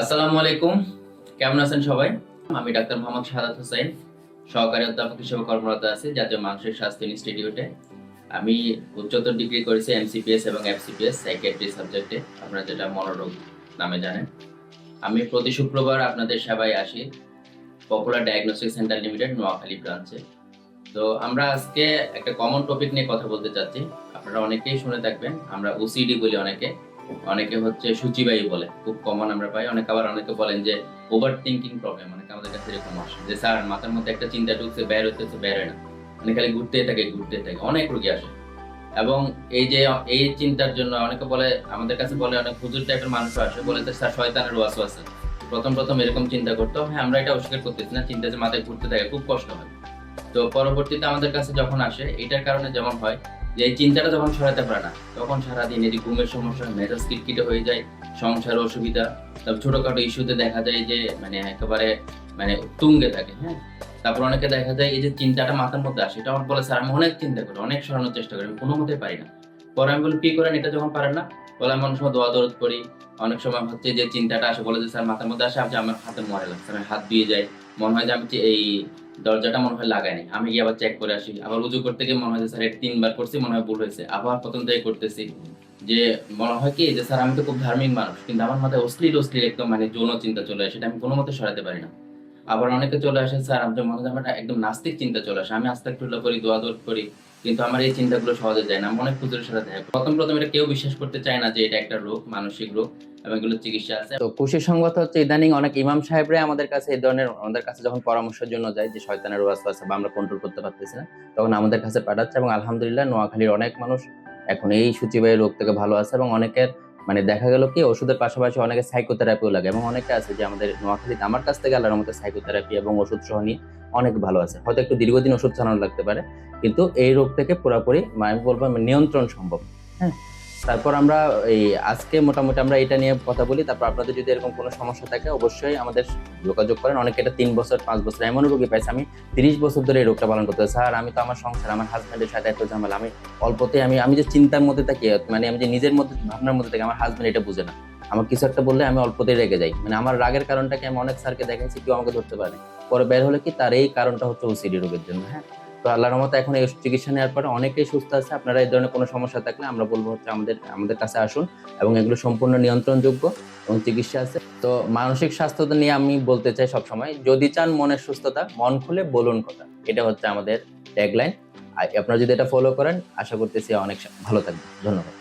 আসসালামু আলাইকুম। কেমন আছেন সবাই? আমি ডাক্তার মোহাম্মদ শাহাদাত হোসেন, সহকারী অধ্যাপক হিসেবে কর্মরত আছি জাতীয় মানসিক স্বাস্থ্য ইনস্টিটিউটে। আমি উচ্চতর ডিগ্রি করেছি এমসিপিএস এবং এফসিপিএস সাইকিয়াট্রি সাবজেক্টে আপনারা যেটা মনোরোগ নামে জানেন। আমি প্রতি শুক্রবার আপনাদের সেবায় আসি Popular Diagnostic Centre Limited Noakhali ব্রাঞ্চে তো আমরা আজকে একটা কমন টপিক নিয়ে কথা বলতে চাচ্ছি। আপনারা অনেকেই শুনে থাকবেন, আমরা ওসিডি বলি অনেকে। অনেকে হচ্ছে সূচিবায়ী বলে, খুব কমন আমরা পাই। অনেকে আবার অনেকে বলেন যে ওভার থিঙ্কিং প্রবলেম অনেকে আমাদের কাছে এরকম আসে যে, স্যার, মাথার মধ্যে একটা চিন্তা ঢুকছে, বের হতেছে বের হয় না। মানে খালি ঘুরতেই থাকে ঘুরতেই থাকে। অনেক রোগী আসে। এবং এই যে, এই চিন্তার জন্য অনেকে বলে, আমাদের কাছে বলে অনেক হুজুর টাইপের মানুষ আসে, বলে যে, স্যার, শয়তানের ওয়াস আছে। প্রথম প্রথম এরকম চিন্তা করতো হ্যাঁ আমরা এটা অস্বীকার করতেছি না, চিন্তা যে মাথায় ঘুরতে থাকে, খুব কষ্ট হয়। তো পরবর্তীতে আমাদের কাছে যখন আসে, এটার কারণে যেমন হয় যে এই চিন্তাটা যখন সরাতে পারে না, তখন সারাদিন এদিকে ঘুমের সমস্যা, মেজাজ কিটকিটে হয়ে যায়, সংসার অসুবিধা, তারপর ছোটখাটো ইস্যুতে দেখা যায় যে মানে একেবারে মানে তুঙ্গে থাকে হ্যাঁ? তারপর অনেকে দেখা যায় এই যে চিন্তাটা মাথার মধ্যে আসে, এটা আমার বলে, স্যার, আমি অনেক চিন্তা করি, অনেক সরানোর চেষ্টা করি, আমি কোনো মতে পারি না। পরে আমি বলি, কি করেন? এটা যখন পারেন না? বলে, আমি অনেক সময় দোয়া দরদ করি অনেক সময় হচ্ছে যে চিন্তাটা আসে। বলে যে, স্যার, মাথার মধ্যে আসে, আমি আমার হাতে মরে লাগছে, আমি হাত দিয়ে যাই। মনে হয় যে আমি এই দরজাটা মনে হয় লাগাইনি আমি গিয়ে আবার চেক করে আসি। আবার উজু করতে গিয়ে মনে হয় যে স্যার এটা তিনবার করছি, মনে হয় ভুল হয়েছে। আবার প্রথম থেকে করতেছি যে, মনে হয় কি যে, স্যার আমি তো খুব ধার্মিক মানুষ, কিন্তু আমার মাথায় অশ্লীল অশ্লীল একদম মানে যৌন চিন্তা চলে আসে সেটা আমি কোনো মতে সরাতে পারি না। আবার অনেকে চলে আসে, স্যার আমাদের মনে হয় একদম নাস্তিক চিন্তা চলে আসে। আমি আস্তে একটু করি দোয়া দোয়া করি। কিন্তু আমার এই চিন্তাগুলো সহজে যায় না। অনেক সাথে দেখা প্রথম প্রথম এটা কেউ বিশ্বাস করতে চায় না যে এটা একটা রোগ, মানসিক রোগ এবং এগুলো চিকিৎসা আছে। তো সংগত হচ্ছে, ইদানিং অনেক ইমাম সাহেবরা আমাদের কাছে এই ধরনের, আমাদের কাছে যখন পরামর্শের জন্য যায় যে শয়তানের আছে বা আমরা কন্ট্রোল করতে পারতেছি না, তখন আমাদের কাছে পাঠাচ্ছে এবং আলহামদুলিল্লাহ নোয়াখালীর অনেক মানুষ এখন এই সূচিবাহী রোগ থেকে ভালো আছে এবং অনেকের মানে দেখা গেল কি, ওষুধের পাশাপাশি অনেকে সাইকোথেরাপিও লাগে। এবং অনেকে আছে যে আমাদের নোয়াখালীতে, আমার কাছ থেকে আল্লাহর মতো সাইকোথেরাপি এবং ওষুধ সহ নিয়ে অনেক ভালো আছে। হয়তো একটু দীর্ঘদিন ওষুধ চালানো লাগতে পারে। কিন্তু এই রোগ থেকে পুরোপুরি, আমি বলব, নিয়ন্ত্রণ সম্ভব। হ্যাঁ? তারপর আমরা এই আজকে মোটামুটি আমরা এটা নিয়ে কথা বলি, তারপর আপনাদের যদি এরকম কোনো সমস্যা থাকে অবশ্যই আমাদের যোগাযোগ করেন। অনেকে এটা তিন বছর, পাঁচ বছর, এমন রোগী পাইছে, আমি তিরিশ বছর ধরে এই রোগটা পালন করতে স্যার, আমি তো আমার সংসার, আমার হাজব্যান্ডের সাথে এত ঝামেলা, আমি অল্পতে আমি আমি যে চিন্তার মধ্যে থাকি মানে আমি যে নিজের মধ্যে, ভাবনার মধ্যে থাকি, আমার হাজব্যান্ড এটা বুঝে না। আমার কিছু একটা বললে আমি অল্পতেই রেগে যাই। মানে আমার রাগের কারণটাকে আমি অনেক স্যারকে দেখাইছি, কেউ আমাকে ধরতে পারে পরে বের হলে কি তার এই কারণটা হচ্ছে ওসিডি রোগের জন্য হ্যাঁ? তো আল্লাহর মতো এখন এই চিকিৎসা নেওয়ার পরে অনেকেই সুস্থ আছে। আপনারা এই ধরনের কোনো সমস্যা থাকলে আমরা বলব হচ্ছে আমাদের আমাদের কাছে আসুন এবং এগুলো সম্পূর্ণ নিয়ন্ত্রণযোগ্য এবং চিকিৎসা আছে। তো মানসিক স্বাস্থ্যতা নিয়ে আমি বলতে চাই সবসময়, যদি চান মনের সুস্থতা, মন খুলে বলুন কথা। এটা হচ্ছে আমাদের ট্যাগলাইন আপনারা যদি এটা ফলো করেন, আশা করতেছি অনেক ভালো থাকবে ধন্যবাদ।